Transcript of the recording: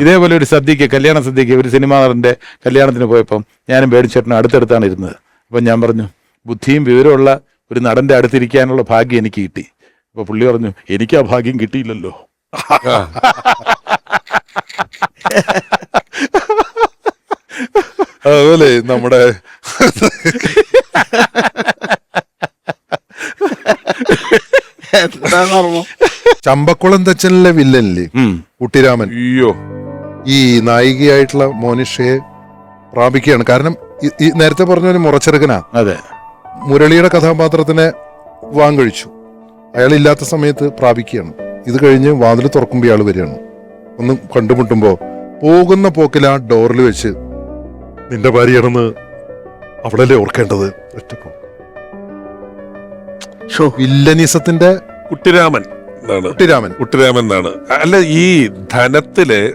ഇതേപോലെ ഒരു സദ്യക്ക് കല്യാണ സദ്യക്ക് ഒരു സിനിമാ നടന്റെ കല്യാണത്തിന് പോയപ്പം ഞാനും പേടിച്ചേട്ടനും അടുത്തടുത്താണ് ഇരുന്നത്. അപ്പം ഞാൻ പറഞ്ഞു ബുദ്ധിയും വിവരമുള്ള ഒരു നടന്റെ അടുത്തിരിക്കാനുള്ള ഭാഗ്യം എനിക്ക് കിട്ടി. അപ്പൊ പുള്ളി പറഞ്ഞു എനിക്ക് ആ ഭാഗ്യം കിട്ടിയില്ലല്ലോ. അതുപോലെ നമ്മുടെ ചമ്പക്കുളം തച്ചനിലെ വില്ലനില്ലേ. കുട്ടിരാമൻ. അയ്യോ. ഈ നായികയായിട്ടുള്ള മോനിഷയെ പ്രാപിക്കുകയാണ്. കാരണം ഈ- നേരത്തെ പറഞ്ഞ ഒരു മുറച്ചെറുക്കനാ. അതെ. മുരളിയുടെ കഥാപാത്രത്തിനെ വാങ്ങഴിച്ചു. അയാൾ ഇല്ലാത്ത സമയത്ത് പ്രാപിക്കുകയാണ്. ഇത് കഴിഞ്ഞ് വാതിൽ തുറക്കുമ്പോൾ ഇയാൾ വരികയാണ്. ഒന്ന് കണ്ടുമുട്ടുമ്പോൾ പോകുന്ന പോക്കിൽ ആ ഡോറിൽ വെച്ച് നിന്റെ ഭാര്യയാണെന്ന് അവളല്ലേ ഓർക്കേണ്ടത്? ഒറ്റപ്പോ വില്ലനിസത്തിന്റെ കുട്ടിരാമൻ കുട്ടിരാമൻ. കുട്ടിരാമൻ എന്നാണ്. അല്ല ഈ ധനത്തിൽ